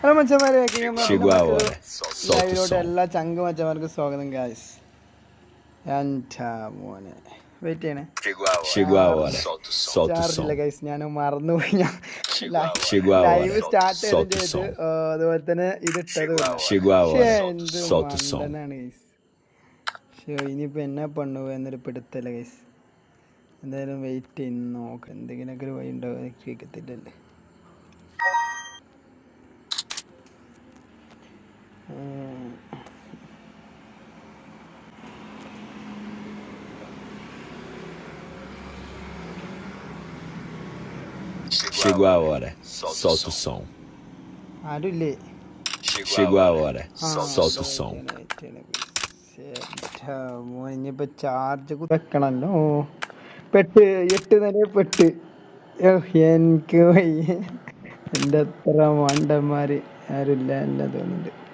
Hello മച്ചന്മാരെ. ലൈവിലോട്ട്. എല്ലാ ചങ്ക് മച്ചന്മാർക്കും സ്വാഗതം ഗായ്സ് മോനെ വെയിറ്റ് ചെയ്യണേ. ചാർജില്ല. ഗൈസ് ഞാൻ മറന്നുപോയി. ഞാൻ ലൈവ്. സ്റ്റാർട്ട്. അതുപോലെ തന്നെ ഇത് ഇട്ടത് ഗൈസ് ഇനിയിപ്പോൾ എന്നാ പണ്ണു എന്നൊരു പിടുത്തല്ല ഗൈസ് എന്തായാലും വെയിറ്റ് ചെയ്യുന്നു നോക്കാം. എന്തെങ്കിലുമൊക്കെ ഒരു വഴി ഉണ്ടാവും കേൾക്കത്തില്ലല്ലേ Chegou a hora. Solta o som. ആരുമില്ലേ Chegou a hora. Solta o som. ഇനിയിപ്പോ ചാർജ് വെക്കണല്ലോ പെട്ട് എട്ട് നില പെട്ട് എനിക്ക് വയ്യ എന്റെ അത്ര മണ്ടന്മാര് ആരുമില്ല എന്നെ തോന്നുന്നുണ്ട്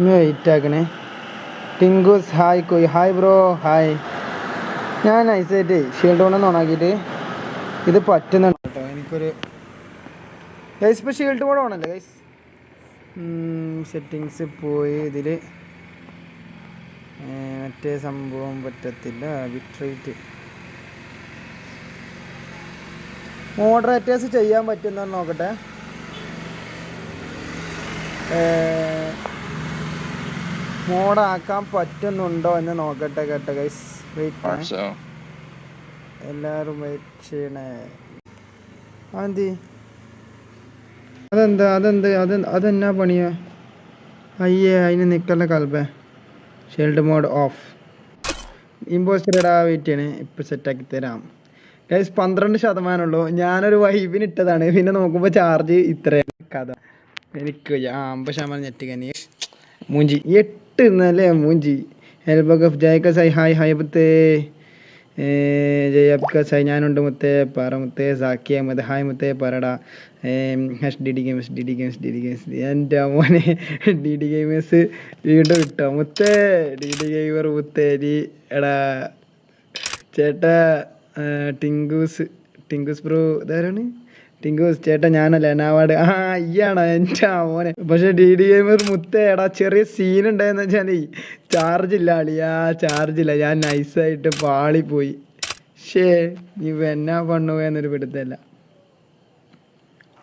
വെയിറ്റ് ആക്കണേ? ടിങ്കൂസ് ഹായ് കോയ് ഹായ് ബ്രോ ഹായ് ഞാൻ നൈസായിട്ട് ഷീൽഡ് കൊണ്ടൊന്ന് ഓണാക്കിയിട്ട് ഇത് പറ്റുന്നുണ്ട് കേട്ടോ. എനിക്കൊരു ഗൈസ് ഇപ്പോൾ ഷീൽഡ് കൂടെ ഓണല്ലേ ഗൈസ് സെറ്റിങ്സ് പോയി. ഇതിൽ മറ്റേ സംഭവം പറ്റത്തില്ല. വിട്രേറ്റ് മോഡറേറ്റേഴ്സ് ചെയ്യാൻ പറ്റുന്ന നോക്കട്ടെ. മോഡാക്കാൻ പറ്റുന്നുണ്ടോ എന്ന് നോക്കട്ടെ കേട്ടോ ഗൈസ് വെയിറ്റ് എല്ലാരും വെയിറ്റ് ചെയ്യണേ. അതെന്തി? അതെന്താ അതെന്ത് അത് അതെന്നാ പണിയാ? അയ്യേ അതിന് നിക്കല്ല കൽബ. ഷീൽഡ് മോഡ് ഓഫ് ഇമ്പോസ്റ്റർ ഇടാ വെയിറ്റ് ചെയ്യണേ. ഇപ്പൊ സെറ്റാക്കി തരാം. ഗൈസ് പന്ത്രണ്ട് ശതമാനമുള്ളൂ ഞാനൊരു വൈബിന് ഇട്ടതാണ്. പിന്നെ നോക്കുമ്പോ ചാർജ് ഇത്രയാണ് കഥ. എനിക്ക് അമ്പത് ശതമാനം നെറ്റ് മൂഞ്ചി എട്ട് ഇന്നല്ലേ മൂഞ്ചി? ഓഫ് ജയക്ക സൈ ഹായ് ഹായ് പത്തേ ജയബ്ക സൈ ഞാനുണ്ട് മുത്തേ. പറ മുത്തേ സാക്കി അഹമ്മദ്. ഹായ് മുത്തേ പറടാ. S D D games D D games D D games. എന്റെ മോനെ ഡി ഡി ഗെയിമേഴ്സ് വീണ്ടും കിട്ടോ മുത്തേ ഡി ഡി ഗെയിമർ മുത്തേ എടാ ചേട്ടാ ടിങ്കൂസ് ടിങ്കൂസ് ബ്രോ ഇതാരാണ്? ടിങ്കൂസ് ചേട്ട ഞാനല്ല എനാവാട് ആ അയ്യാണോ എന്റെ മോനെ. പക്ഷെ ഡി ഡി ഗെയിമർ മുത്തേ എടാ ചെറിയ സീൻ ഉണ്ടായെന്ന് വെച്ചാലേ ചാർജ് ഇല്ല അളിയാ ചാർജ് ഇല്ല. ഞാൻ നൈസായിട്ട് പാളിപ്പോയി. ഷേ നീ എന്നാ പണ്ണു എന്നൊരു പിടുത്തല്ല.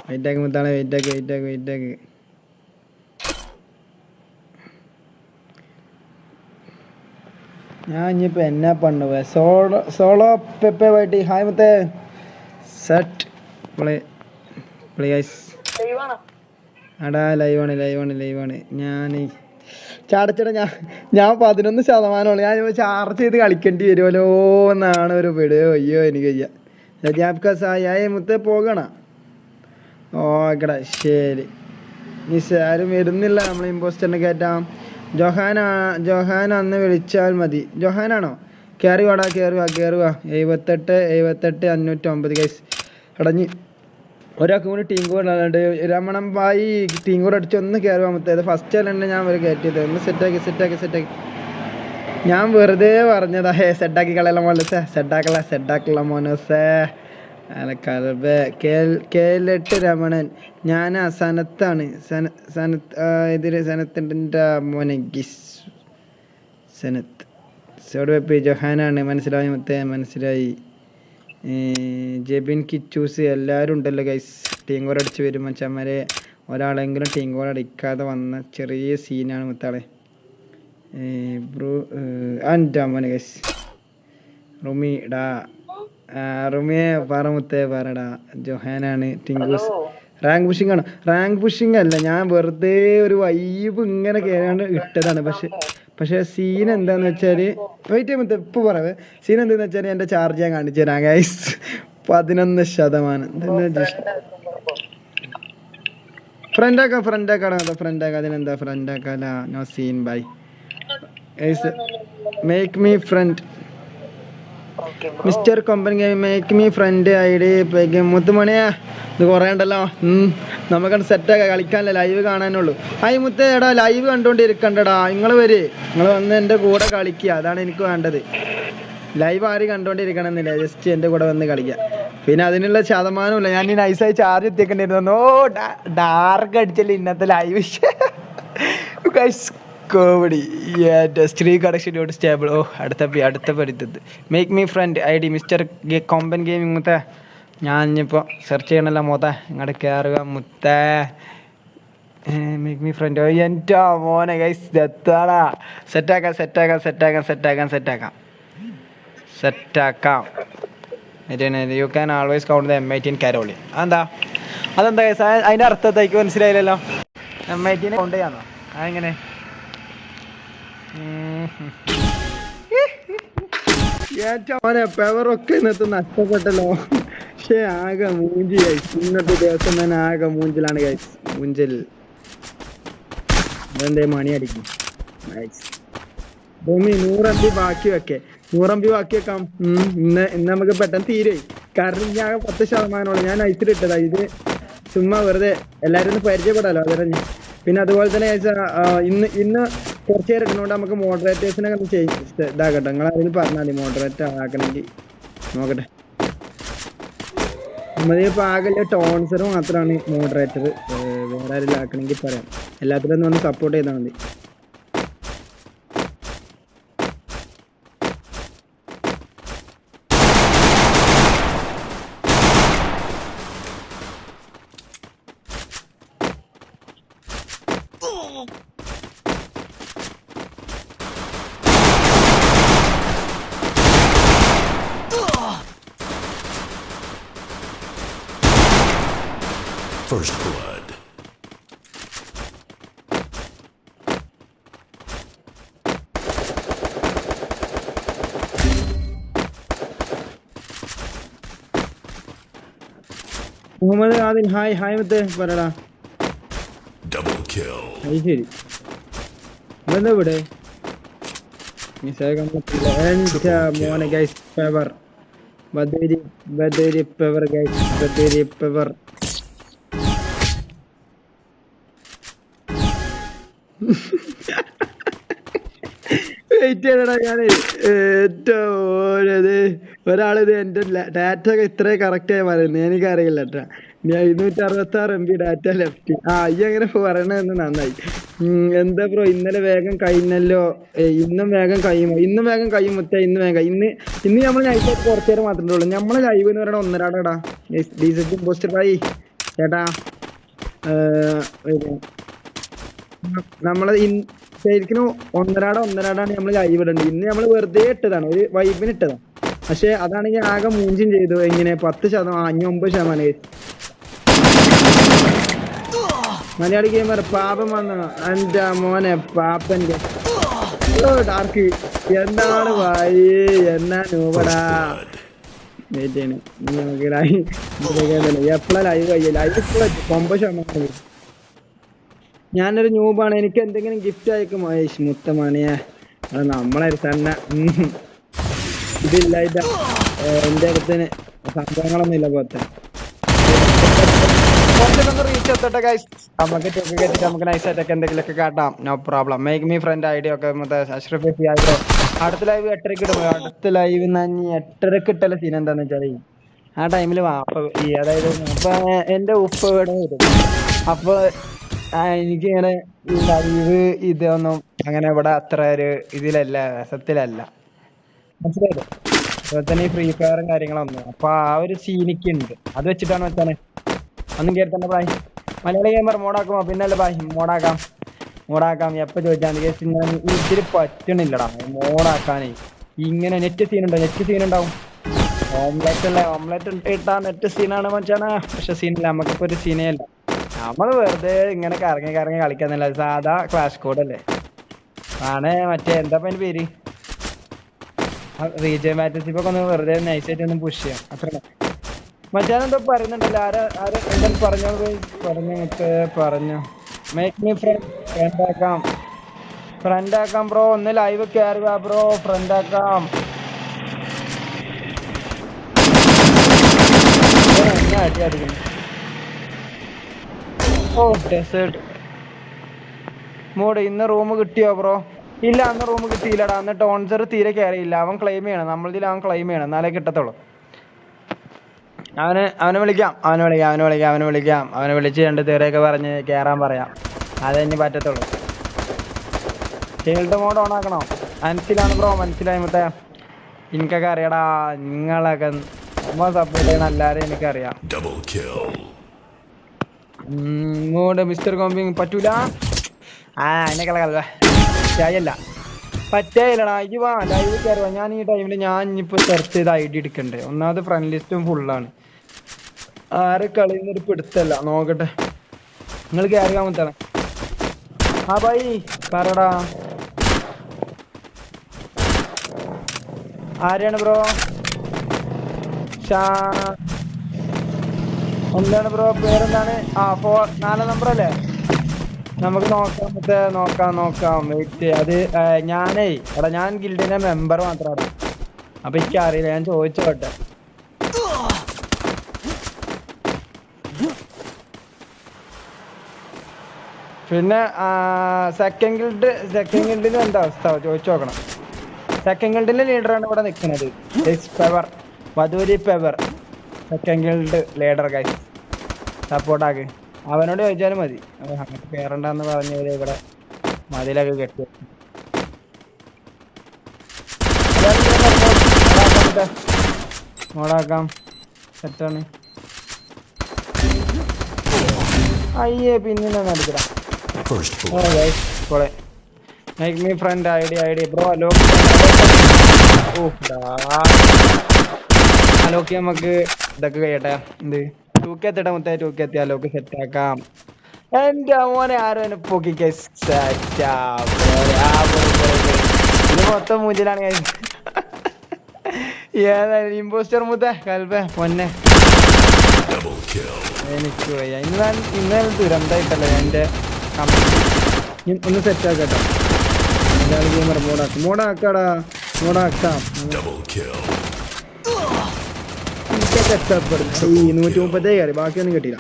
വെയിറ്റ് ആക്കി മുത്താണ് വെയിറ്റ് ആക്കി വെയിറ്റ് ആക്കി വെയിറ്റ് ആക്കി. ഞാൻ ഇനിയിപ്പോ എന്നാ പണ്ണു സോളോ സോളോ പെപ്പേ വൈട്ടി. ഹായ് മുത്തേ. സെറ്റ് പ്ലേ പ്ലേസ് അടാ ലൈവാണ് ലൈവാണ് ലൈവാണ്. ഞാൻ ചാടച്ചട ഞാൻ ഞാൻ പതിനൊന്ന് ശതമാനമാണ് ഞാൻ ചാർജ് ചെയ്ത് കളിക്കേണ്ടി വരുമല്ലോ എന്നാണ് ഒരു പെട് അയ്യോ എനിക്ക് വയ്യ. ജാബ്ക സായി മുത്തേ പോകണ? ഓക്കെടാ ശരി. മിസ് ആരും വരുന്നില്ല. നമ്മൾ ഇമ്പോസ്റ്ററിനെ കയറ്റാം ജൊഹാന ജൊഹാൻ അന്ന് വിളിച്ചാൽ മതി. ജൊഹാനാണോ? കയറി വാടാ കയറി വാ കയറി വാ. എഴുപത്തെട്ട് എഴുപത്തെട്ട് അഞ്ഞൂറ്റമ്പത് ഗൈസ് അടഞ്ഞ് ഒരാൾക്ക് കൂടി ടീം കൂടെ അല്ലാണ്ട് രമണം ഭായി ടീം കൂടെ അടിച്ച് ഒന്ന് കയറി വാമത്തേത് ഫസ്റ്റ് അല്ലേ ഞാൻ ഒരു കയറ്റിയത് ഒന്ന് സെറ്റാക്കി സെറ്റാക്കി സെറ്റാക്കി ഞാൻ വെറുതെ പറഞ്ഞതാ ഹേ സെറ്റാക്കി കളയല മോനസേ സെറ്റാക്കല സെറ്റാക്കല മോനസേ അല്ല കൽബേ കേലെട്ട് രമണൻ ഞാൻ ആ സനത്താണ് സന സനത്ത് ആ, ഇതിൽ സനത്തിന്റെ മോനെ ഗിസ് സനത്ത്. സോഡ് വെപ്പി ജൊഹാനാണ്. മനസ്സിലായി? മുത്തേ മനസ്സിലായി. ജെബിൻ കിച്ചൂസ് എല്ലാവരും ഉണ്ടല്ലോ ഗൈസ് ടീം കോൾ അടിച്ച് വരും. മച്ചന്മാരെ ഒരാളെങ്കിലും ടീം കോൾ അടിക്കാതെ വന്ന ചെറിയ സീനാണ് മുത്താളെ. ബ്രൂ അമ്മനെ ഗൈസ് റുമി ഡാ. റുമിയെ പറ മുത്തേ പറടാ. ജൊഹാനാണ് ടിങ്കൂസ് റാങ്ക് പുഷിംഗ് ആണ്. റാങ്ക് പുഷിംഗ് അല്ല ഞാൻ വെറുതെ ഒരു വൈബ് ഇങ്ങനെ കേറാണ്ട് ഇട്ടതാണ്. പക്ഷെ പക്ഷെ സീൻ എന്താന്ന് വെച്ചാൽ വെയിറ്റ് ചെയ്യുമ്പോൾ ഇപ്പൊ പറയാം സീൻ എന്താന്ന് വെച്ചാൽ എന്റെ ചാർജ് ഞാൻ കാണിച്ചു തരാം ഗൈസ് പതിനൊന്ന് ശതമാനം. ഫ്രണ്ട് ആക്കാം ഫ്രണ്ട് ആക്കാം? ഫ്രണ്ട് ആക്കാം? അതിനെന്താ friend ആക്കാല no scene bye make me friend mister Komban game make me friend I D മുത്തുമണിയാ ഇത് കുറേ ഉണ്ടല്ലോ. സെറ്റ് സെറ്റാക്കാം കളിക്കാനല്ല ലൈവ് കാണാനുള്ളൂ. ഐ മുത്ത് എടാ ലൈവ് കണ്ടോണ്ടിരിക്കണ്ടടാ. നിങ്ങൾ വരെ. നിങ്ങൾ വന്ന് എന്റെ കൂടെ കളിക്കുക അതാണ് എനിക്ക് വേണ്ടത്. ലൈവ് ആര് കണ്ടോണ്ടിരിക്കണം എന്നില്ല ജസ്റ്റ് എന്റെ കൂടെ വന്ന് കളിക്കുക പിന്നെ അതിനുള്ള ശതമാനമില്ല. ഞാൻ ഈ നൈസായി ചാർജ് എത്തിക്കേണ്ടിരുന്നു ഡാർക്ക് അടിച്ചല്ലേ ഇന്നത്തെ ലൈവ് കോമഡി സ്ത്രീ കണക്ഷൻ നോട്ട് സ്റ്റേബിൾ ഓ അടുത്ത അടുത്ത പഠിത്തത് make me friend I D mister Komban gaming മുത്ത. ഞാൻ ഇനിയിപ്പോൾ സെർച്ച് ചെയ്യണല്ലോ മോത്ത. ഇങ്ങോട്ട് കയറുക മുത്ത. മേക്ക് മീ ഫ്രണ്ട് എന്റെ മോനെ ഗൈസ് എത്താടാ സെറ്റാക്കാം സെറ്റാക്കാം സെറ്റാക്കാം സെറ്റാക്കാം സെറ്റാക്കാം സെറ്റാക്കാം you can always count the M I T in കരോളി അതെന്താ? അതെന്താ ഗൈസ് അതിന്റെ അർത്ഥത്തേക്ക് മനസ്സിലായില്ലല്ലോ. എം ഐ ടീനെ കൗണ്ട് ചെയ്യാന്നോ അതെങ്ങനെ? മോനെ പെവറൊക്കെ ഇന്നത്തെ നഷ്ടപ്പെട്ടല്ലോ. പക്ഷേ ആകെ മൂഞ്ചി കഴിച്ചു ഇന്നത്തെ ദിവസം തന്നെ ആകെ മൂഞ്ചിലാണ് കഴിച്ചു മൂഞ്ചൽ. അതെന്തേ മണി അടിക്കും. ഭൂമി നൂറമ്പി ബാക്കി വെക്കെ. നൂറമ്പി ബാക്കി വെക്കാം. ഇന്ന് ഇന്ന് നമുക്ക് പെട്ടെന്ന് തീരെ. കാരണം ഞാൻ പത്ത് ശതമാനമാണ് ഞാൻ ഐസിലിട്ടതാ ഇത് ചുമ്മാ വെറുതെ എല്ലാരും ഒന്ന് പരിചയപ്പെടാലോ. അതറിഞ്ഞ് പിന്നെ അതുപോലെ തന്നെ ഇന്ന് ഇന്ന് കുറച്ച് നേരം ഇടുന്നോണ്ട് നമുക്ക് മോഡറേറ്റേഴ്സിനെ ഒന്ന് ഇതാക്കട്ടെ നിങ്ങൾ അതിന് പറഞ്ഞാൽ മതി മോഡറേറ്റർ ആക്കണമെങ്കിൽ നോക്കട്ടെ. നമ്മളിപ്പോ ആകെ ടോൺസർ മാത്രമാണ് മോഡറേറ്റർ വേറെ ആരെങ്കിലും ആക്കണമെങ്കിൽ പറയാം. എല്ലാത്തിലും ഒന്ന് സപ്പോർട്ട് ചെയ്താൽ മതി First blood. Adil hi hi മുത്തേ പറടാ. അത് ശരി. അതെന്താ ഇവിടെ? മോനെ ഗൈസ് പെവർ ബദേരി ബദേരി പെവർ ഗൈസ് ബദേരി പെവർ വെയിറ്റ് ചെയ്യണടാ ഞാൻ ഏറ്റവും ഒരാളിത് എന്റെ ഡാറ്റ ഒക്കെ ഇത്രേ കറക്റ്റ് ആയി പറയുന്നത് എനിക്കറിയില്ല കേട്ടാ ഞാൻ ഇരുന്നൂറ്റി അറുപത്തി ആറ് എം ബി ഡാറ്റ ലെഫ്റ്റ് ആ ഈ അങ്ങനെ പറയണെന്ന് നന്നായി. എന്താ ബ്രോ ഇന്നലെ വേഗം കഴിഞ്ഞല്ലോ. ഇന്നും വേഗം കഴിയുമോ? ഇന്നും വേഗം കഴിയും മുത്തേ ഇന്ന് വേഗം. ഇന്ന് ഇന്ന് നമ്മൾ നൈറ്റായിട്ട് കുറച്ച് നേരം മാത്രമേ ഉള്ളൂ. നമ്മളെ ലൈവ് എന്ന് പറയണ ഒന്നരാടാടാ. പോസ്റ്റർ ആയി. ചേട്ടാ ഏ, ഒരു നമ്മൾ ഇൻ- ശരിക്കും ഒന്നരാട ഒന്നരാടാണ് നമ്മൾ ലൈവ് ഇടേണ്ടത്. ഇന്ന് നമ്മൾ വെറുതെ ഇട്ടതാണ്. ഒരു വൈബിന് ഇട്ടതാണ്. പക്ഷെ അതാണെങ്കിൽ ആകെ മൂഞ്ചും ചെയ്തു. എങ്ങനെ? പത്ത് ശതമാനം അഞ്ഞൊമ്പത് ശതമാനം. മലയാളി ഗെയിമർ പാപം വന്നു. എന്റെ മോനെ പാപ്പന്റെ ഡാർക്ക് എന്താണ് വായി എന്നാ നമുക്ക് ലൈവ് ഞാനൊരു ന്യൂബാണ് എനിക്ക് എന്തെങ്കിലും ഗിഫ്റ്റ് അയക്കും മഹേഷ് മുത്തമണിയെ അത് നമ്മളെ തന്നെ. ഇതില്ല ഇതാ. എന്റെ അടുത്തിന് സംഭവങ്ങളൊന്നും ഇല്ല പോത്തെ എത്തട്ടെ ഗൈസ് നമുക്ക് ടൊക്കെ കേട്ടിട്ട് നമുക്ക് നൈസ് ആയിട്ടൊക്കെ എന്തെങ്കിലുമൊക്കെ കാട്ടാം. No problem make me friend idea ഒക്കെ മറ്റേ അഷ്റഫ് ആയിട്ടോ അടുത്ത ലൈവ് എട്ടരക്ക് ഇടും. അടുത്ത ലൈവ് നഞ്ഞി എട്ടരക്ക് ഇട്ടല്ല സീൻ എന്താന്ന് വെച്ചാൽ ആ ടൈമിൽ വാപ്പ ഈ അതായത് അപ്പൊ എന്റെ ഉപ്പ ഇവിടെ വരും. അപ്പൊ എനിക്ക് ഇങ്ങനെ ലൈവ് ഇതൊന്നും അങ്ങനെ ഇവിടെ അത്ര ഒരു ഇതിലല്ല രസത്തിലല്ല. മനസ്സിലായില്ലേ? അതുപോലെ തന്നെ ഈ ഫ്രീ ഫയറും കാര്യങ്ങളൊന്നും. അപ്പൊ ആ ഒരു സീനിക്ക് ഉണ്ട് അത് വെച്ചിട്ടാണ് വെച്ചാണ് ഒന്നും തന്നെ ബായ് മലയാളി ഗെയിമർ മോഡാക്കുമോ പിന്നല്ല ബായ് മോഡാക്കാം. മോഡാക്കാം. എപ്പോ ചോദിച്ചാൽ ഇതിൽ പറ്റണില്ലടാ. മോഡാക്കാനേ. ഇങ്ങനെ നെറ്റ് സീൻ ഉണ്ടോ? നെറ്റ് സീൻ ഉണ്ടാവും. ഓംലെറ്റ് അല്ലേ? ഓംലെറ്റ് ഇട്ടാ നെറ്റ് സീനാണ് മച്ചാണ് പക്ഷെ സീനില്ല നമുക്കിപ്പോ ഒരു സീനേ അല്ല നമ്മൾ വെറുതെ ഇങ്ങനെ കറങ്ങി കറങ്ങി കളിക്കാന്നല്ല. സാധാ ക്ലാഷ് കോഡ് അല്ലേ? ആണ് മറ്റേ എന്താ അതിന്റെ പേര്? റീജിയൻ മാറ്റസ് ഇപ്പൊ ഒന്ന് വെറുതെ നൈസായിട്ട് ഒന്ന് പുഷ് ചെയ്യാം. അത്ര മറ്റാനെന്തോ പറയുന്നുണ്ടല്ലോ. ആരാ ആരാ എന്താ പറഞ്ഞോ? പറഞ്ഞു മറ്റേ പറഞ്ഞു. മേക്ക് മീ ഫ്രണ്ട് ഫ്രണ്ട് ആക്കാം. ഫ്രണ്ട് ആക്കാം ബ്രോ ഒന്ന് ലൈവ് കയറുക ബ്രോ ഫ്രണ്ട് ആക്കാം. അടി ഓ ഡെസേർട്ട് മോഡ് ഇന്ന് റൂം കിട്ടിയോ ബ്രോ ഇല്ല അന്ന് റൂം കിട്ടിയില്ലടാ. അന്ന് ടോൺസർ തീരെ കയറിയില്ല അവൻ ക്ലെയിം ചെയ്യണം. നമ്മളിതിൽ അവൻ ക്ലെയിം ചെയ്യണം. എന്നാലേ കിട്ടത്തുള്ളൂ. അവന് അവനെ വിളിക്കാം. അവനെ വിളിക്കാം അവനെ വിളിക്കാം അവനെ വിളിക്കാം. അവനെ വിളിച്ച് രണ്ട് തീരെയൊക്കെ പറഞ്ഞ് കയറാൻ പറയാം. അതേ ഇനി പറ്റത്തുള്ളൂ. ഷീൽഡ് മോഡ് ഓൺ ആക്കണോ? മനസ്സിലാണ് ബ്രോ മനസ്സിലായി മറ്റേ എനിക്കൊക്കെ അറിയടാ നിങ്ങളൊക്കെ നമ്മൾ സപ്പോർട്ട് ചെയ്യണ എല്ലാവരും എനിക്കറിയാം. ഇങ്ങോട്ട് മിസ്റ്റർ കോമ്പിങ് പറ്റൂല. ആ എന്നെ കളകള ശരിയല്ല പറ്റേലടാ ഇത് വാ ലൈവ് കയറുക ഞാൻ ഈ ടൈമിൽ ഞാൻ ഇനിയിപ്പോൾ സെർച്ച് ചെയ്ത് ഐ ഡി എടുക്കണ്ടേ. ഒന്നാമത് ഫ്രണ്ട് ലിസ്റ്റും ഫുള്ളാണ് ആരെ കളിയുന്നൊരു പിടുത്തല്ല. നോക്കട്ടെ. നിങ്ങൾ കയറി മുത്താണ് ആ ഭായി പറടാ. ആരെയാണ് ബ്രോ? ഷാ. എന്താണ് ബ്രോ. പേരെന്താണ്? ആ ഫോർ നാലാം നമ്പർ അല്ലേ? നമുക്ക് നോക്കാം മറ്റേ നോക്കാം നോക്കാം. വെയിറ്റ് അത് ഞാനേ എടാ ഞാൻ ഗിൽഡിന്റെ മെമ്പർ മാത്രമാണ് അപ്പൊ എനിക്ക് അറിയില്ല ഞാൻ ചോദിച്ചോട്ടെ. പിന്നെ സെക്കൻഡ് ഗിൽഡ് സെക്കൻഡ് ഗിൽഡിന് എന്താ അവസ്ഥ? ചോദിച്ചു നോക്കണം. സെക്കൻഡ് ഗിൽഡിന്റെ ലീഡറാണ് ഇവിടെ നിൽക്കുന്നത്. പെവർ വധൂരി പെവർ സെക്കൻഡ് ഗിൽഡ് ലീഡർ ഗൈസ് സപ്പോർട്ടാക്ക് അവനോട് ചോദിച്ചാലും മതി. അങ്ങനെ കയറണ്ടെന്ന് പറഞ്ഞവര് ഇവിടെ മതിലൊക്കെ കെട്ടി. മോടാക്കാം സെറ്റാണ്. അയ്യേ പിന്നെ അടിക്കടാ First blood. Guys പോളെ make me friend I D I D bro hello ഓ അലോക്ക് നമുക്ക് ഇതൊക്കെ കഴിയട്ടെ. എന്ത്? ടൂക്ക് എത്തിട്ടെ മുത്തേ ടൂക്ക് എത്തി അലോക്ക് സെറ്റ് ആക്കാം. എന്റെ മോനെ ആരോ എന്നെ പൊക്കി സെറ്റ് ഇത് മൊത്തം മൂഞ്ചിലാണ് guys. ഏതായാലും ഇമ്പോസ്റ്റർ മുത്തേ കൽപ്പേ പൊന്നെ. Double kill. എനിക്ക് വയ്യ. ഇന്ന് ഇന്നലെ ദുരന്തമായിട്ടല്ലേ കമന്റ് ഒന്ന് സെറ്റ് ആക്കട്ടോ ഒരാൾ ഗെയിമർ മോഡാക്കും മോഡാക്കാടാ മോഡാക്കാം നൂറ്റി മുപ്പത്തേ കയറി. ബാക്കിയൊന്നും കിട്ടിയില്ല.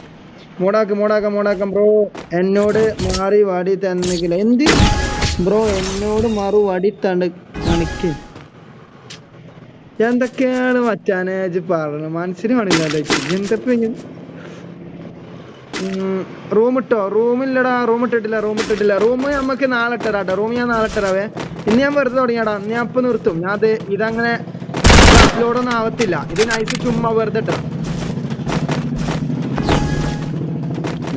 മോഡാക്ക് മോഡാക്കാം മോഡാക്കാം ബ്രോ എന്നോട് മാറി വാടി തന്നിക്കില്ല. എന്ത്? ബ്രോ എന്നോട് മാറു വാടി തണ്ട് തണിക്ക് എന്തൊക്കെയാണ് മച്ചാനെ? പറഞ്ഞു മനസ്സിലാണില്ല എന്തപ്പോ റൂം ഇട്ടോ റൂമില്ലടാ റൂം ഇട്ടിട്ടില്ല റൂം ഇട്ടിട്ടില്ല നമുക്ക് നാളെ ഇട്ടരാട്ടോ റൂം ഞാൻ നാളെ ഇട്ടരാവേ ഞാൻ വെറുതെ തുടങ്ങിയാടാ. ഞാൻ അപ്പൊ നിർത്തും. ഞാൻ അത് ഇതങ്ങനെ അപ്ലോഡൊന്നും ആവത്തില്ല. ഇത് നൈസ് ചുമ്മാ വെറുതെ ഇട്ടാ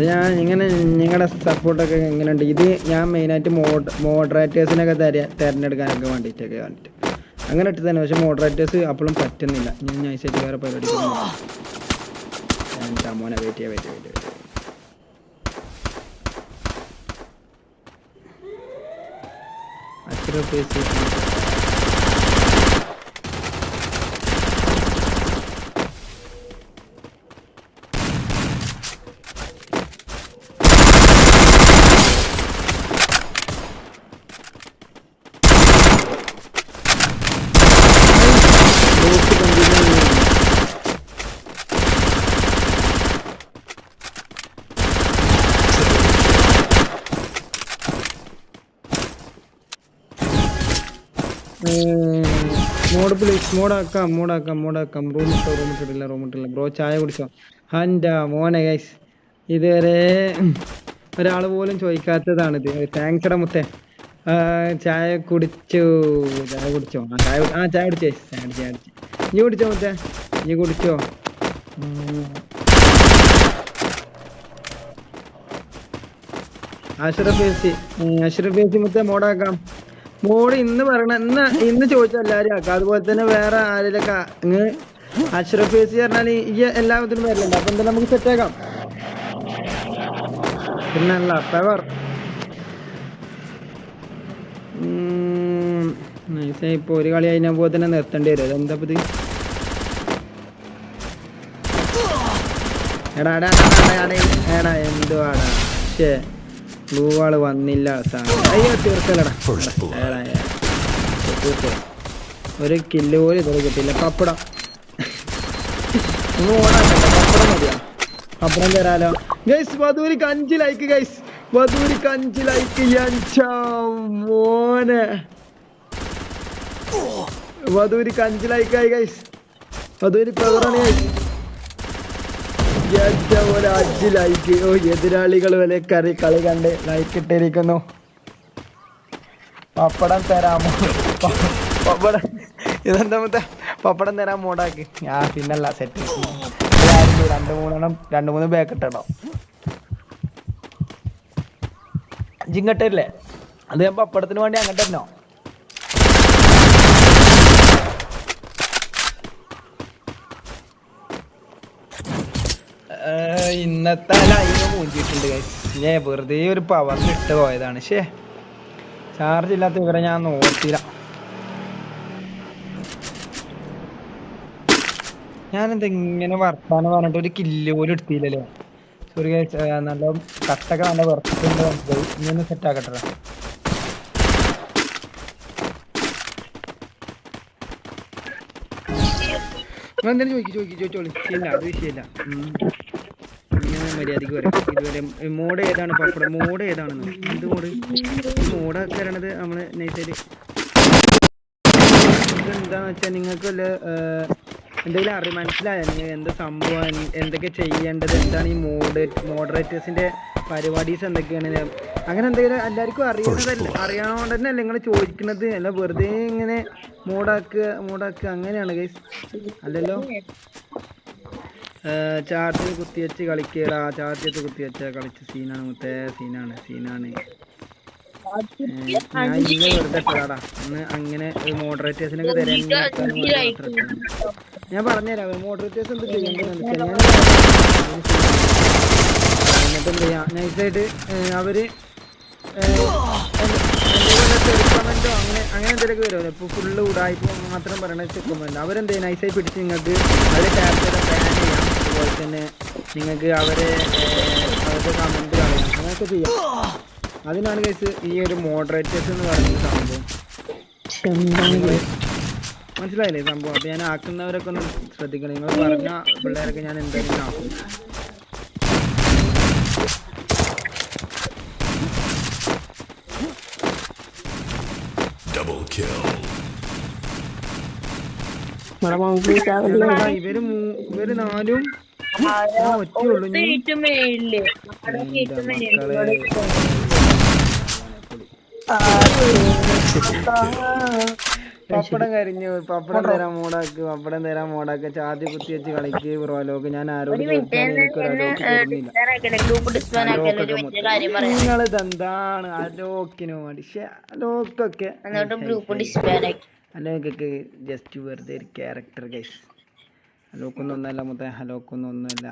ഞാൻ ഇങ്ങനെ നിങ്ങളുടെ സപ്പോർട്ടൊക്കെ എങ്ങനെയുണ്ട്? ഇത് ഞാൻ മെയിനായിട്ട് മോഡ് മോഡറേറ്റേഴ്സിനൊക്കെ തര തിരഞ്ഞെടുക്കാനൊക്കെ വേണ്ടിയിട്ടൊക്കെ വേണ്ടിയിട്ട് അങ്ങനെ ഇട്ട് തന്നെ. പക്ഷെ മോഡറേറ്റേഴ്സ് അപ്പോഴും പറ്റുന്നില്ല. ഞാൻ നൈസായിട്ട് വേറെ പരിപാടി മോനെ? വെയിറ്റ് ചെയ്യാം വെയിറ്റ് ചെയ്യാം വെയിറ്റ് അത്ര പേസ് മോഡ് പ്ലീസ് മൂടാക്കാം മൂടാക്കാം റൂം ഇട്ടോ റൂം ഇട്ടിട്ടില്ല റൂം ഇട്ടില്ല ബ്രോ ചായ കുടിച്ചോ? ഹന്റെ മോനെ ഗൈസ് ഇതുവരെ ഒരാൾ പോലും ചോദിക്കാത്തതാണിത് താങ്ക്സ് എടാ മുത്തേ. ചായ കുടിച്ചു. ചായ കുടിച്ചോ? ആ ചായ ആ ചായ കുടിച്ചേ ചായ കുടിച്ചു കുടിച്ചു. നീ കുടിച്ചോ മുത്തേ? നീ കുടിച്ചോ. അഷ്റഫ് സി അഷ്റഫ് സി മുത്തേ മോഡാക്കാം. മോഡ് ഇന്ന് പറയണ ഇന്ന് ഇന്ന് ചോദിച്ച എല്ലാരും ആക്കാം. അതുപോലെ തന്നെ വേറെ ആരെയൊക്കെ ഇങ്ങ് അഷ്റഫ് എ സി പറഞ്ഞാൽ ഈ എല്ലാത്തിനും വരലുണ്ട് അപ്പൊ എന്തായാലും നമുക്ക് സെറ്റ് ആക്കാം. പിന്നെ അല്ല പവർ ഇപ്പൊ ഒരു കളി കഴിഞ്ഞാൽ പോലെ തന്നെ നിർത്തേണ്ടി വരും. അതെന്താ പതി എടാ എന്തുവാടാ? ശേ ബ്ലൂ വാൾ വന്നില്ല അയ്യോ തീർക്കലടാ. ഒരു കില്ല് പോലും ഇതുവരെ കിട്ടിയില്ല. പപ്പടം. ഒന്ന് ഓണാക്കണ്ട പപ്പടം മതിയാ? പപ്പടം തരാലോ. ഗൈസ് വധൂരിക്ക് അഞ്ച് ലൈക്ക് ഗൈസ് വധൂരിക്ക് അഞ്ച് ലൈക്ക് മോനെ. വധൂരിക്ക് അഞ്ച് ലൈക്ക് ആയി ഗൈസ് വധൂരി പവറാണ് ഗൈസ് ലൈക്ക് ഓ എതിരാളികൾ വരെ കറി കളി കണ്ട് ലൈക്ക് ഇട്ടിരിക്കുന്നു. പപ്പടം തരാമോ? പപ്പടം. ഇതെന്താ മറ്റേ പപ്പടം തരാൻ മോഡാക്കി. ആ പിന്നല്ല സെറ്റ് രണ്ട് മൂന്നെണ്ണം രണ്ട് മൂന്ന് ബാക്ക് ഇട്ടോ ജിങ്ങട്ടില്ലേ അത് ഞാൻ പപ്പടത്തിന് വേണ്ടി അങ്ങോട്ട് ഏഹ് ഇന്നത്തെ ലൈവ് മൂഞ്ചിട്ടുണ്ട്. ഞാൻ വെറുതെ ഒരു പവറിൽ ഇട്ട് പോയതാണ് ശേ ചാർജ് ഇല്ലാത്ത ഇവരെ ഞാൻ നോക്കിയില്ല. ഞാനെന്താ ഇങ്ങനെ വർത്താനം പറഞ്ഞിട്ട് ഒരു കില്ല് പോലും എടുത്തില്ലല്ലേ. സോറി നല്ല കട്ടൊക്കെ നല്ല മനസ്സിലായി ഇങ്ങനെ സെറ്റ് ആക്കട്ടെ. എന്തെങ്കിലും ചോദിക്കും ചോദിക്കും ചോദിച്ചോളി. ഇല്ല അത് വിഷയമില്ല. മര്യാദയ്ക്ക് വരാം. ഇതുവരെ മോഡ് ഏതാണ്? പപ്പടം മോഡ് ഏതാണെന്ന് എന്ത് മോഡ്? മോഡ് തരണത് നമ്മൾ നൈസായിട്ട് എന്താന്ന് വെച്ചാൽ നിങ്ങൾക്ക് വല്ല എന്തെങ്കിലും അറി മനസ്സിലായോ? നിങ്ങൾ എന്ത് സംഭവം എന്തൊക്കെ ചെയ്യേണ്ടത്? എന്താണ് ഈ മോഡ് മോഡറേറ്റേഴ്സിന്റെ പരിപാടീസ് എന്തൊക്കെയാണ്? അങ്ങനെ എന്തെങ്കിലും എല്ലാവർക്കും അറിയുന്നതല്ല? അറിയാവുന്നത് തന്നെ നിങ്ങൾ ചോദിക്കുന്നത്? അല്ല വെറുതെ ഇങ്ങനെ മോഡാക്കുക മോഡാക്കുക അങ്ങനെയാണ് ഗൈസ് അല്ലല്ലോ? ചാർജ് കുത്തിവെച്ച് കളിക്കടാ. ചാർജ് വെച്ച് കുത്തിവെച്ച കളിച്ച സീനാണ് മുത്തേ. സീനാണ് സീനാണ്. ഏഹ്, ഞാൻ ഇന്ന് വെറുതെ ഇട്ടതാടാ. ഇന്ന് അങ്ങനെ മോഡറേറ്റേഴ്സിനൊക്കെ തരാൻ. ഞാൻ പറഞ്ഞുതരാം മോഡറേറ്റേഴ്സ് എന്ത് ചെയ്യേണ്ടതെന്ന് വെച്ചാൽ ഞാൻ എന്നിട്ട് എന്ത് ചെയ്യാം? നൈസായിട്ട് അവർ കമന്റോ അങ്ങനെ അങ്ങനെ എന്തെങ്കിലുമൊക്കെ വരുമല്ലോ. ഇപ്പൊ ഫുള്ള് ഉടായ്പ മാത്രം പറയണ ചെക്കുമ്പോൾ അവരെന്ത് നൈസായി പിടിച്ച് നിങ്ങൾക്ക് അവരെ ടാപ്പ് ചെയ്ത ബാൻ ചെയ്യാം അതുപോലെ തന്നെ നിങ്ങൾക്ക് അവരെ അവരുടെ കമന്റ് കളയാം അങ്ങനെയൊക്കെ ചെയ്യാം. അതിനാണ് കേസ് ഈ ഒരു മോഡറേറ്റേഴ്സ് എന്ന് പറയുന്ന സംഭവം. മനസ്സിലായില്ലേ സംഭവം? അപ്പൊ ഞാൻ ആക്കുന്നവരൊക്കെ ഒന്ന് ശ്രദ്ധിക്കണം. നിങ്ങൾ പറഞ്ഞ പിള്ളേരൊക്കെ ഞാൻ എന്തായാലും ആക്കും. Double kill. എന്താ ഇവർ ഇവർ നാലും പപ്പടം കരിഞ്ഞു പപ്പടം തരാൻ മോടാക്ക് പപ്പടം തരാൻ മോടാക്ക് ചാതി കുത്തി വെച്ച് കളിക്ക് പ്രോലോക്ക് ഞാൻ ആരോട് നിങ്ങൾ ഇതെന്താണ് അലോക്കിനു വേണ്ടി. അലോക്കൊക്കെ അലോക്കൊക്കെ ജസ്റ്റ് വെറുതെ ഒരു ക്യാരക്ടർ ഗൈസ് അലോക്കൊന്നും ഒന്നല്ല മുത്തേ ഹലോക്കൊന്നും ഒന്നുമല്ല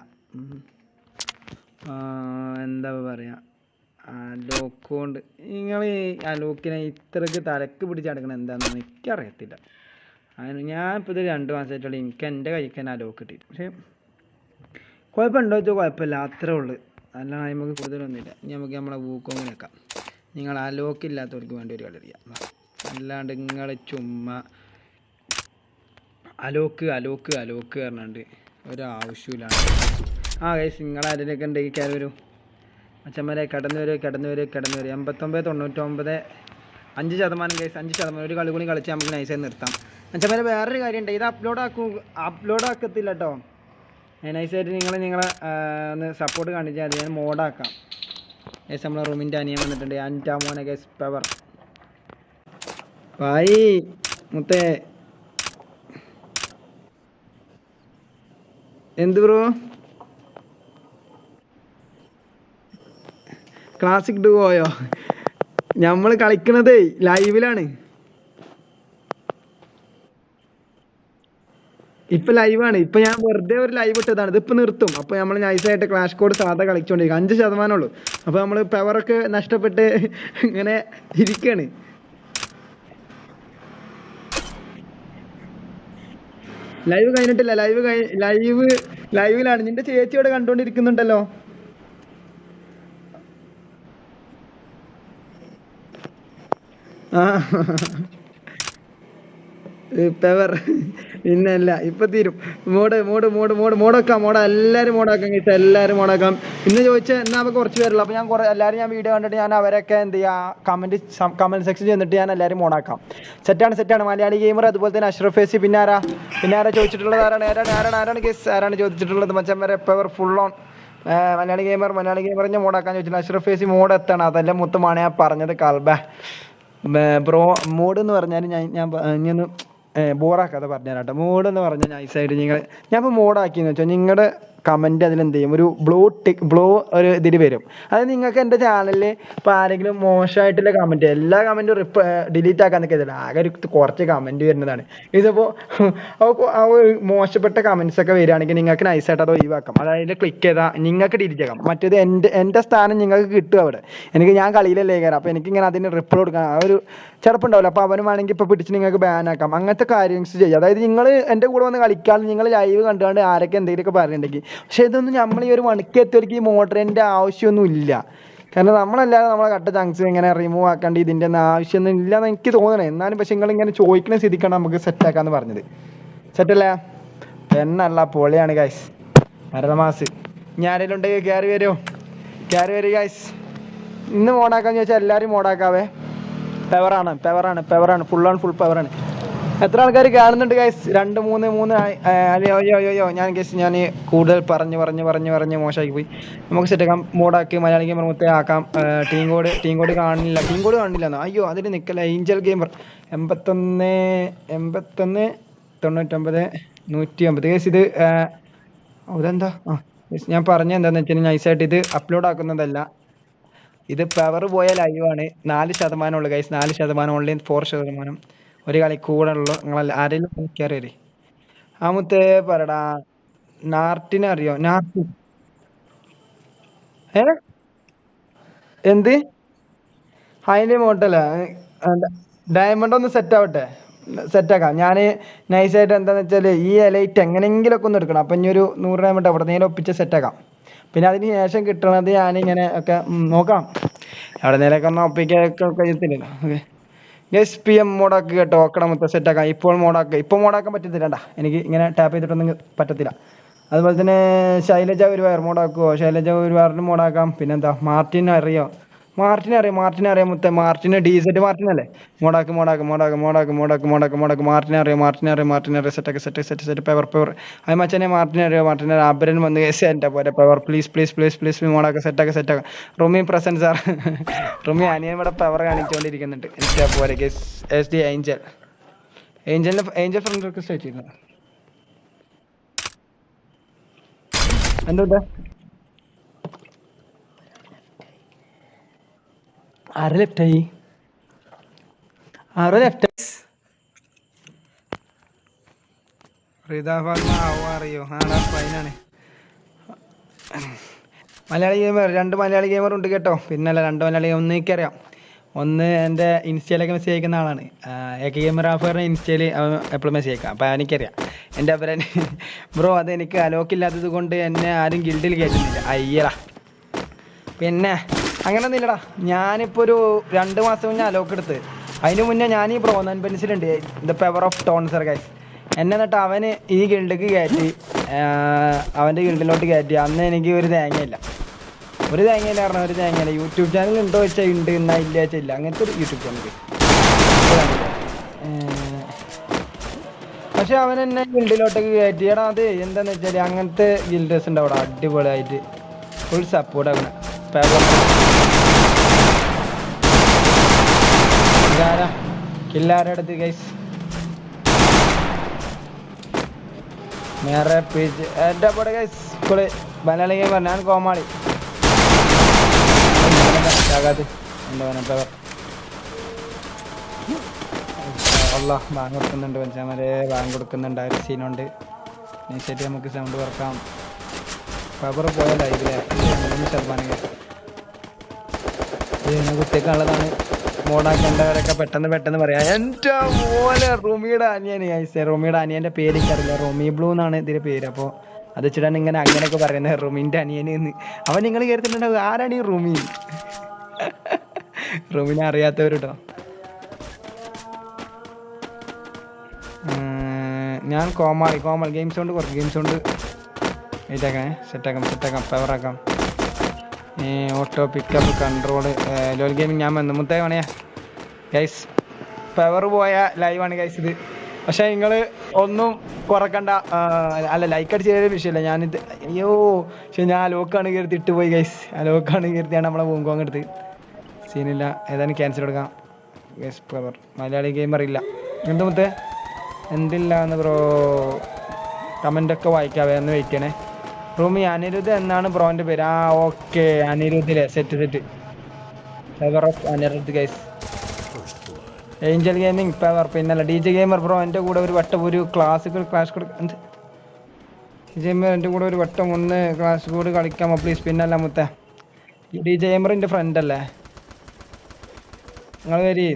എന്താ പറയാ? അലോക്കുകൊണ്ട് നിങ്ങൾ അലോക്കിനെ ഇത്രക്ക് തലക്ക് പിടിച്ചടക്കണം എന്താണെന്ന് എനിക്കറിയത്തില്ല. അതിന് ഞാൻ ഇപ്പോൾ ഇത് രണ്ട് മാസമായിട്ടുള്ള എനിക്ക് എന്റെ കൈക്ക് തന്നെ അലോക്ക് കിട്ടിയിട്ട്. പക്ഷേ കുഴപ്പമുണ്ടോ വെച്ചാൽ കുഴപ്പമില്ല. അത്രേ ഉള്ളൂ. അല്ല നമുക്ക് കൂടുതലൊന്നുമില്ല. ഇനി നമുക്ക് നമ്മളെ വെക്കാം. നിങ്ങൾ അലോക്കില്ലാത്തവർക്ക് വേണ്ടി ഒരു കളി അറിയാം അല്ലാണ്ട് നിങ്ങൾ ചുമ്മാ അലോക്ക് അലോക്ക് അലോക്ക് പറഞ്ഞാണ്ട് ഒരാവശ്യമില്ല ആ ഗൈസ് നിങ്ങൾ ആരെയൊക്കെ ഉണ്ടെങ്കിൽ കയറി വരൂ അച്ഛന്മാരെ കടന്നു വരും കടന്നു വരും കടന്നു വരും എൺപത്തൊമ്പത് തൊണ്ണൂറ്റൊമ്പത് അഞ്ച് ശതമാനം ഗൈസ് അഞ്ച് ശതമാനം ഒരു കളി കൂടി കളിച്ച് നമുക്ക് നൈസായി നിർത്താം അച്ഛന്മാരെ വേറൊരു കാര്യമുണ്ട് ഇത് അപ്ലോഡ് ആക്കൂ അപ്ലോഡ് ആക്കത്തില്ല കേട്ടോ നൈസായിട്ട് നിങ്ങൾ നിങ്ങളെ ഒന്ന് സപ്പോർട്ട് കാണിച്ചാൽ മതി ഞാൻ മോഡാക്കാം ഗൈസ് നമ്മളെ റൂമിന്റെ അനിയൻ വന്നിട്ടുണ്ട് അന്റാ മോനെ ഗൈസ് പവർ ബായ് മുത്തേ എന്ത് ബ്രോ? ക്ലാസിക് ഡുവോയോ നമ്മൾ കളിക്കണതേ ലൈവിലാണ് ഇപ്പൊ ലൈവാണ് ഇപ്പൊ ഞാൻ വെറുതെ ഒരു ലൈവ് ഇട്ടതാണ്. ഇതിപ്പോ നിർത്തും. അപ്പൊ നമ്മൾ നൈസായിട്ട് ക്ലാഷ് കോഡ് സാധാ കളിച്ചോണ്ടിരിക്കും. അഞ്ച് ശതമാനമുള്ളൂ അപ്പൊ നമ്മൾ പവറൊക്കെ നഷ്ടപ്പെട്ട് ഇങ്ങനെ ഇരിക്കാണ്. ലൈവ് കഴിഞ്ഞിട്ടില്ല. ലൈവ് ലൈവ് ലൈവിലാണ് നിന്റെ ചേച്ചി ഇവിടെ കണ്ടോണ്ടിരിക്കുന്നുണ്ടല്ലോ. ആ. പെവർ പിന്നല്ല ഇപ്പൊ തീരും. മോഡ് മോഡ് മോഡ് മോഡ് മോഡാക്കാം മോഡ എല്ലാരും മോഡാക്കാം ഗൈസ് എല്ലാരും മോഡാക്കാം. ഇന്ന് ചോദിച്ചാൽ എന്നാ നമുക്ക് കുറച്ച് പേരുള്ളൂ. അപ്പൊ ഞാൻ കുറെ എല്ലാരും ഞാൻ വീഡിയോ കണ്ടിട്ട് ഞാൻ അവരൊക്കെ എന്ത് ചെയ്യാ കമന്റ് കമന്റ് സെക്ഷൻ ചെന്നിട്ട് ഞാൻ എല്ലാരും മോഡാക്കാം. സെറ്റാണ് സെറ്റാണ് മലയാളി ഗെയിമർ അതുപോലെ തന്നെ അഷ്റഫ് ഫേസി പിന്നെ ആരാ? പിന്നെ ആരാ ചോദിച്ചിട്ടുള്ളത്? ആരാണ് ആരാണ് ആരാണ് ആരാണ് കേസ് ആരാണ് ചോദിച്ചിട്ടുള്ളത്? മച്ചാൻ വരെ പെവർ full on Malayali gamer Malayali gamer ഞാൻ മോഡാക്കാൻ ചോദിച്ചിട്ടുണ്ട് അഷ്റഫ് ഫേസി മോഡ് എത്തണം. അതല്ല മുത്തമാണ് ഞാൻ പറഞ്ഞത് കൽബ. ബ്രോ മോഡ് എന്ന് പറഞ്ഞാൽ ഞാൻ ഞാൻ പ- ഒന്ന് ബോറാക്കാതെ പറഞ്ഞുതരാം കേട്ടോ. മോഡ് എന്ന് പറഞ്ഞാൽ നൈസായിട്ട് നിങ്ങൾ ഞാൻ ഇപ്പൊ mode ആക്കിന്ന് വെച്ചാൽ നിങ്ങളുടെ കമന്റ് അതിൽ എന്ത് ചെയ്യും? ഒരു ബ്ലൂ ടിക്ക് ബ്ലൂ ഒരു ഇതിൽ വരും. അത് നിങ്ങൾക്ക് എന്റെ ചാനലിൽ ഇപ്പോൾ ആരെങ്കിലും മോശമായിട്ടുള്ള കമന്റ് എല്ലാ കമന്റും റിപ്പ് ഡിലീറ്റ് ആക്കാൻ നിൽക്കത്തില്ല ആകെ ഒരു കുറച്ച് കമന്റ് വരുന്നതാണ്. ഇതിപ്പോൾ ആ മോശപ്പെട്ട കമന്റ്സ് ഒക്കെ വരികയാണെങ്കിൽ നിങ്ങൾക്ക് നൈസായിട്ട് അത് ഒഴിവാക്കാം. അതായത് ക്ലിക്ക് ചെയ്താൽ നിങ്ങൾക്ക് ഡിലീറ്റ് ആക്കാം. മറ്റേത് എന്റെ എന്റെ സ്ഥാനം നിങ്ങൾക്ക് കിട്ടും അവിടെ. എനിക്ക് ഞാൻ കളിയിലല്ലേ കയറാം. അപ്പോൾ എനിക്കിങ്ങനെ അതിന് റിപ്ലൈ കൊടുക്കാം ആ ഒരു ചെറുപ്പുണ്ടാവില്ല അപ്പോൾ അവന് വേണമെങ്കിൽ ഇപ്പോൾ പിടിച്ച് നിങ്ങൾക്ക് ബാൻ ആക്കാം. അങ്ങനത്തെ കാര്യങ്ങൾ ചെയ്യുക അതായത് നിങ്ങൾ എന്റെ കൂടെ വന്ന് കളിക്കാൻ നിങ്ങൾ ലൈവ് കണ്ടുകൊണ്ട് ആരൊക്കെ എന്തെങ്കിലുമൊക്കെ പറയുന്നുണ്ടെങ്കിൽ പക്ഷേ ഇതൊന്നും നമ്മൾ ഈ ഒരു മണിക്ക് എത്തിയവർക്ക് ഈ മോഡറിന്റെ ആവശ്യമൊന്നും ഇല്ല കാരണം നമ്മളല്ലാതെ നമ്മളെ കട്ട ചങ്സ് ഇങ്ങനെ റിമൂവ് ആക്കാണ്ട് ഇതിന്റെ ഒന്നും ആവശ്യമൊന്നും ഇല്ലെന്ന് എനിക്ക് തോന്നണേ. എന്നാലും പക്ഷെ നിങ്ങൾ ഇങ്ങനെ ചോദിക്കണ സ്ഥിതിക്കാണ് നമുക്ക് സെറ്റ് ആക്കാന്ന് പറഞ്ഞത്. സെറ്റല്ലേ എന്നല്ല പൊളിയാണ് ഗൈസ് ഭരതമാസ് ഇനി ആരെങ്കിലും ഉണ്ടെങ്കിൽ കയറി വരുമോ കയറി വരൂ guys. ഇന്ന് മോഡാക്കാന്ന് ചോദിച്ചാൽ എല്ലാവരും മോഡാക്കാവേ പെവറാണ് പെവറാണ് പെവറാണ് ഫുൾ full ഫുൾ പെവറാണ് എത്ര ആൾക്കാർ കാണുന്നുണ്ട് ഗൈസ് രണ്ട് മൂന്ന് മൂന്ന്. അയ്യോ അയ്യോ ഞാൻ ഗൈസ് ഞാൻ കൂടുതൽ പറഞ്ഞു പറഞ്ഞു പറഞ്ഞു പറഞ്ഞ് മോശമാക്കി പോയി. നമുക്ക് സെറ്റാക്കാം മോഡാക്കി മലയാളി ഗെയിമർ മുത്തേ ആക്കാം. ടീം കോഡ് ടീം കോഡ് കാണില്ല ടീം കോഡ് കാണില്ല അയ്യോ അതിന് നിൽക്കല്ല ഏഞ്ചൽ ഗെയിമർ എൺപത്തൊന്ന് എൺപത്തൊന്ന് തൊണ്ണൂറ്റൊമ്പത് നൂറ്റി അമ്പത് ഗൈസ് ഇത് അതെന്താ ആ ഞാൻ പറഞ്ഞ എന്താന്ന് വെച്ചാൽ നൈസായിട്ട് ഇത് അപ്ലോഡ് ആക്കുന്നതല്ല. ഇത് പവർ പോയ ലൈവാണ് നാല് ശതമാനം ഉള്ളു ഗൈസ് നാല് ശതമാനം ഓൺലൈൻ ഫോർ ശതമാനം. ഒരു കളി കൂടെ ഉള്ളു. നിങ്ങൾ ആരെങ്കിലും കയറി വരെ ആ മുത്തേ പറടാ നാർട്ടിനെ അറിയോ? നാർട്ടി. ഏ? എന്ത്? അതിന്റെ മോട്ടല്ല ഡയമണ്ട് ഒന്ന് സെറ്റ് ആവട്ടെ. സെറ്റ് ആക്കാം. ഞാൻ നൈസായിട്ട് എന്താന്ന് വെച്ചാൽ ഈ എലൈറ്റ് ഒക്കെ ഒന്ന് എടുക്കണം. അപ്പൊ ഇനി ഒരു നൂറ് അവിടെ നേരെ ഒപ്പിച്ച് സെറ്റ് ആക്കാം. പിന്നെ അതിന് ശേഷം കിട്ടണത് ഇങ്ങനെ ഒക്കെ നോക്കാം. അവിടെ ഒക്കെ ഒന്ന് ഒപ്പിക്കാൻ കഴിയത്തില്ലല്ലോ എസ് പി എം കേട്ടോ. ഓക്കണം മൊത്തം സെറ്റാക്കാം ഇപ്പോൾ മോഡാക്കുക ഇപ്പോൾ മോഡാക്കാൻ പറ്റത്തില്ലടാ എനിക്ക് ഇങ്ങനെ ടാപ്പ് ചെയ്തിട്ടൊന്നും പറ്റത്തില്ല. അതുപോലെ തന്നെ ശൈലജ ഒരു വയർ മോഡാക്കുവോ ശൈലജ ഒരു വയറിന് മോഡാക്കാം പിന്നെന്താ? മാർട്ടിൻ അറിയോ? മാർട്ടിനെ അറിയാം മാർട്ടിനെ അറിയാം മുത്തേ. മാർട്ടിന് ഡീസറ്റ് മാർട്ടിൻ അല്ലേ? മോഡാക്ക് മോഡാക്ക് മോഡാക്ക് മോഡാക്ക് മോഡാക്ക് മോഡാക്ക് മോഡാക്ക്. മാർട്ടിനെ അറിയാം മാർട്ടിനെ അറിയാം മാർട്ടിനെ അറിയാം? സെറ്റൊക്കെ സെറ്റ് സെറ്റ് സെറ്റ് പെവർ പെവർ അത് മച്ചനെ മാർട്ടിനെ അറിയാം മാർട്ടിനെ അബരൻ വന്ന് എന്റെ പോലെ പെവർ പ്ലീസ് പ്ലീസ് പ്ലീസ് പ്ലീസ് മോഡാക്ക് സെറ്റൊക്കെ സെറ്റൊക്കെ റുമി പ്രസന്റ് സാർ റുമി അനിയൻ ഇവിടെ പവർ കാണിച്ചുകൊണ്ടിരിക്കുന്നുണ്ട് എനിക്ക് പോലെ എസ് ഡി ഏഞ്ചൽ ഏഞ്ചലിന് ഏഞ്ചൽ ഫ്രണ്ട് റിക്വസ്റ്റ് അയച്ചിരുന്നു. എന്താ ആറ് ലെഫ്റ്റായി. ആറ് ലെഫ്റ്റ്. അറിയോ? ഫൈനാണ്. മലയാളി ഗെയിമർ രണ്ട് മലയാളി ഗെയിമർ ഉണ്ട് കേട്ടോ. പിന്നല്ല രണ്ട് മലയാളി ഒന്ന് എനിക്കറിയാം. ഒന്ന് എന്റെ ഇൻസ്റ്റയിലൊക്കെ മെസ്സേജ് അയക്കുന്ന ആളാണ്. എ കെ ഗെയിമർ ആഫറിന് ഇൻസ്റ്റയിൽ എപ്പോഴും മെസ്സേജ് അയക്കാം അപ്പോൾ എനിക്കറിയാം. എന്റെ അവരൻ ബ്രോ അത് എനിക്ക് അലോക്കില്ലാത്തത് കൊണ്ട് എന്നെ ആരും ഗിൽഡിൽ കയറ്റുന്നില്ല അയ്യറ പിന്നെ അങ്ങനൊന്നും ഇല്ലടാ ഞാനിപ്പോൾ ഒരു രണ്ട് മാസം മുന്നേ അലോക്ക് എടുത്ത്. അതിന് മുന്നേ ഞാൻ ഈ ബ്രോന്നൻ പെൻസിലുണ്ട്. ദ പവർ ഓഫ് ടോൺസർ ഗൈസ്. എന്നെ എന്നിട്ട് അവന് ഈ ഗിൽഡിക്ക് കയറ്റി അവന്റെ ഗിൽഡിലോട്ട് കയറ്റി. അന്ന് എനിക്ക് ഒരു തേങ്ങയില്ല. ഒരു തേങ്ങയില്ല കാരണം ഒരു തേങ്ങയില്ല. യൂട്യൂബ് ചാനൽ ഉണ്ടോ വെച്ചാൽ ഉണ്ട് എന്നാ ഇല്ല വെച്ചാൽ ഇല്ല. അങ്ങനത്തെ ഒരു യൂട്യൂബ് ചാനൽ. പക്ഷെ അവൻ എന്നെ ഗിൽഡിലോട്ടൊക്കെ കയറ്റി. എടാ അത് എന്താന്ന് വെച്ചാൽ അങ്ങനത്തെ ഗിൽഡേഴ്സ് ഉണ്ട് അവിടെ അടിപൊളിയായിട്ട്. ഫുൾ സപ്പോർട്ട് അവന്. കില്ലാരുടെ ഗൈസ് നേരെ പിച്ച് എന്റെ പോടെ ഗൈസ് കുളി മലയാളി ഗെയിമർ ഞാൻ കോമാളി. ആകാതെ ബാങ്ക് കൊടുക്കുന്നുണ്ട് പഞ്ചാമരെ ബാങ്ക് കൊടുക്കുന്നുണ്ട്. ആ സീനുണ്ട് നൈസായിട്ട് നമുക്ക് സൗണ്ട് കുറക്കാം പവർ പോയ ലൈവിലെ മൂന്ന് ശതമാനം കുത്തിക്കാനുള്ളതാണ് മോഡാക്കേണ്ടവരൊക്കെ പെട്ടെന്ന് പെട്ടെന്ന് പറയാം എന്റെ പോലെ റൂമിയുടെ അനിയൻ ഐസേ റൂമിയുടെ അനിയന്റെ പേര് എനിക്കറിയില്ല. റൂമി ബ്ലൂ എന്നാണ് ഇതിന്റെ പേര്. അപ്പോൾ അത് വെച്ചിട്ടാണ് ഇങ്ങനെ അങ്ങനെയൊക്കെ പറയുന്നത് റൂമിന്റെ അനിയന് എന്ന്. അവൻ നിങ്ങൾ കേട്ടിട്ടുണ്ടാവും ആരാണ് ഈ റൂമി? റൂമിനെ അറിയാത്തവരുട്ടോ ഞാൻ കോമാളി കോമൾ ഗെയിംസ് സൗണ്ട് കുറച്ച് ഗെയിംസ് സൗണ്ട് ഇതാക്കണേ സെറ്റാക്കാം സെറ്റാക്കാം പവറാക്കാം auto pickup control lol gaming ഞാൻ വന്നു. മുത്തേ വേണേ ഗൈസ് പവർ പോയ ലൈവാണ് ഗൈസ് ഇത്. പക്ഷെ നിങ്ങൾ ഒന്നും കുറക്കണ്ട. അല്ല ലൈക്ക് അടിച്ച് ചെയ്ത വിഷയമില്ല. ഞാനിത് അയ്യോ പക്ഷെ ഞാൻ ലോക്കാണ് കയറി ഇട്ട് പോയി ഗൈസ് ആ ലോക്കാണ് കയറിയാണ് നമ്മളെ പൂങ്കോങ് എടുത്ത്. സീനില്ല ഏതായാലും ക്യാൻസൽ എടുക്കാം. ഗൈസ് പവർ മലയാളി ഗെയിമർ ഇല്ല. എന്ത് മുത്തേ? എന്തില്ല എന്ന് ബ്രോ കമന്റൊക്കെ വായിക്കാവേ. എന്ന് വെയിറ്റ് ചെയ്യണേ. റൂമി അനിരുദ്ധ എന്നാണ് ബ്രോന്റെ പേര്. ആ okay. അനിരുദ്ധിലെ. Set set. Power off Anirudh guys angel gaming power പിന്നല്ല ഡി ജെ ഗെയിമർ ബ്രോ എന്റെ കൂടെ ഒരു വട്ടം ഒരു ക്ലാസിക്കൽ ക്ലാസ് എന്ത്? ഡി ജെ ഗെയിമർ എന്റെ കൂടെ ഒരു വട്ടം ഒന്ന് ക്ലാസ് കൂടി കളിക്കാമോ പ്ലീസ് പിന്നല്ല മുത്ത. ഡി ജെ ഗെയിമർ ഫ്രണ്ട് അല്ലേ? നിങ്ങൾ വരി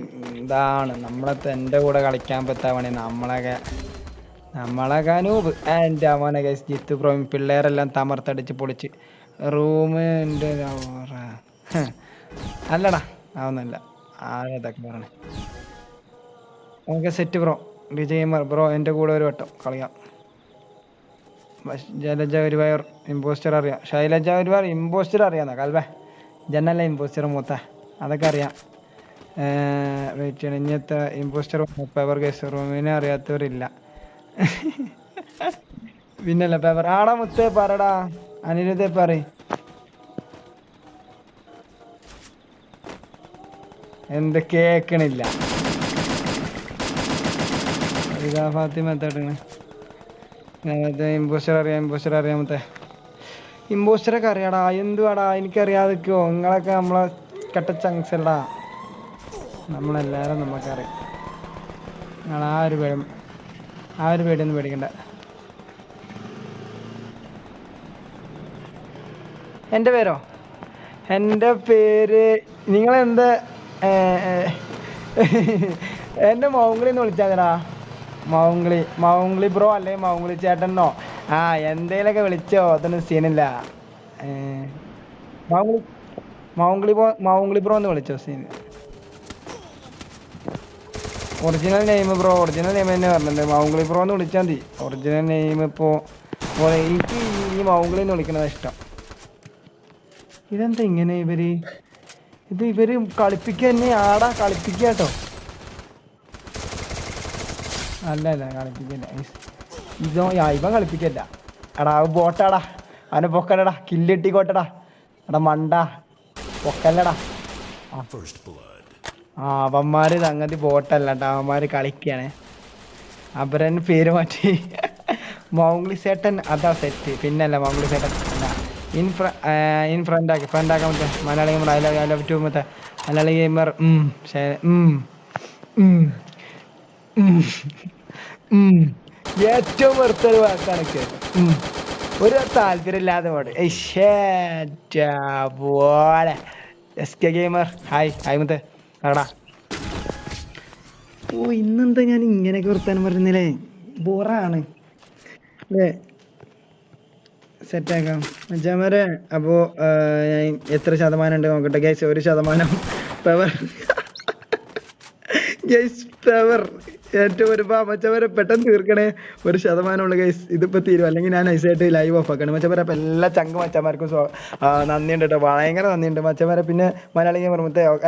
ഇതാണ്. നമ്മളത്തെ എന്റെ കൂടെ കളിക്കാൻ പറ്റാവണേ നമ്മളൊക്കെ നമ്മളൊക്കെ അനൂപ് എന്റെ അവനെ ഗൈസ് ജിത്ത് പ്രോ പിള്ളേരെല്ലാം തമർത്തടിച്ച് പൊളിച്ച്. റൂമ് അല്ലടാ അതൊന്നല്ല ആരതൊക്കെ പറയണേ okay set bro Vijay bro എന്റെ കൂടെ ഒരു വട്ടം. കളിയാം ജലജ ഒരു വയർ ഇമ്പോസ്റ്റർ അറിയാം. ശൈലജ ഒരു വയർ ഇമ്പോസ്റ്റർ അറിയാന്നാ? കൽവേ. ജനല്ല ഇമ്പോസ്റ്റർ മൂത്ത. അതൊക്കെ അറിയാം. വെയിറ്റ് ചെയ്യണം ഇങ്ങനത്തെ ഇമ്പോസ്റ്റർ പേപ്പർ കേസ് റൂമിനെ അറിയാത്തവരില്ല. പിന്നല്ല പേപ്പർ ആടാ മുത്തേ പറടാ. അനിരുദ്ധേ പറ എന്ത് കേക്കണില്ല. ഫാത്തിമ ഇമ്പോസ്റ്ററൊക്കെ അറിയാടാ. എന്തുവാടാ? എനിക്കറിയാതൊക്കെയോ നിങ്ങളൊക്കെ നമ്മളെ കെട്ട ചങ്സ് അല്ലടാ നമ്മളെല്ലാരും നമുക്കറിയാം ആ ഒരു പേടി ആ ഒരു പേടിയൊന്നും പേടിക്കണ്ട. എന്റെ പേരോ? എന്റെ പേര് നിങ്ങളെന്ത് എന്റെ മൗങ്കളി എന്ന് വിളിച്ചാൽ മൗങ്കളി മൗങ്കളി ബ്രോ അല്ലേ? മൗങ്കളി ചേട്ടനോ? ആ എന്തേലൊക്കെ വിളിച്ചോ? അതൊന്നും സീനില്ല. മൗങ്കളി മൗങ്കളി ബ്രോ മൗങ്കളി ബ്രോ എന്ന് വിളിച്ചോ scene original name bro original name തന്നെ പറഞ്ഞിട്ടുണ്ട് മൗങ്കളി ബ്രോ എന്ന് വിളിച്ചാൽ മതി. ഒറിജിനൽ നെയിം ഇപ്പോൾ എനിക്ക് ഈ മൗങ്കളി എന്ന് ഇഷ്ടം. ഇതെന്താ ഇങ്ങനെ ഇവർ? ഇത് ഇവർ കളിപ്പിക്കുക തന്നെ ആടാ. കളിപ്പിക്കുക കേട്ടോ. അല്ല അല്ല. കളിപ്പിക്കല്ല ഇതോ ഇവ ഇവൻ കളിപ്പിക്കല്ല എടാ ബോട്ടാടാ. അവനെ പൊക്കലടാ കില്ലിട്ടിക്കോട്ടടാ എടാ മണ്ട. പൊക്കല്ലടാ ആ. അവന്മാര് സംഗതി ബോട്ടല്ല കേട്ടോ അവന്മാര് കളിക്കാണ്. അവരൻ പേര് മാറ്റി. മൗംഗ്ലി സേട്ടൻ അതാ സെറ്റ് പിന്നല്ല മൗംഗ്ലി സേട്ടൻ ഇൻ ഫ്ര ഇൻ ഫ്രണ്ട് ആക്കി ഫ്രണ്ട് ആക്കാൻ മറ്റേ Malayali gamer I love I love to മറ്റേ മലയാളി ഗെയിമർ ഏറ്റവും വെറുത്തൊരു വാക്കാണ് കേട്ടോ. ഒരു താല്പര്യമില്ലാതെ പാട്. പോലെ. S K gamer hi hi മുത്തേ. എടാ ഓ ഇന്നെന്താ ഞാൻ ഇങ്ങനെയൊക്കെ വർത്താനം പറയുന്നില്ലേ ബോറാണ്. അല്ലേ സെറ്റാക്കാം. മച്ചാമാരെ അപ്പോൾ ഞാൻ എത്ര ശതമാനം ഉണ്ട് നോക്കട്ടെ. ഗൈസ് ഒരു ശതമാനം പവർ ഗൈസ് പവർ ഏറ്റവും ഒരു മച്ചവരെ പെട്ടെന്ന് തീർക്കണേ. ഒരു ശതമാനമുള്ള കേസ് ഇതിപ്പോ തീരും. അല്ലെങ്കിൽ ഞാൻ നൈസായിട്ട് ലൈവ് ഓഫ് ആക്കണം. മച്ചവരെ അപ്പൊ എല്ലാ ചങ്ക് മച്ചന്മാർക്കും നന്ദിയുണ്ട് കേട്ടോ. ഭയങ്കര നന്ദിയുണ്ട്. മച്ചവരെ പിന്നെ മലയാളി ഗെയിമർ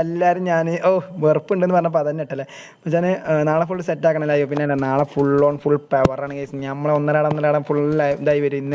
എല്ലാരും ഞാൻ ഓ വെറുപ്പുണ്ടെന്ന് പറഞ്ഞപ്പോൾ അതന്നെ ഇട്ടല്ലേ. മച്ചാന് നാളെ ഫുൾ സെറ്റ് ആക്കണം ലൈവ് പിന്നെ നാളെ ഫുൾ ഓൺ ഫുൾ പവർ ആണ് കേസ് നമ്മളെ ഒന്നരാടം ഒന്നരാടം ഫുൾ ഇതായി വരും. ഇന്ന്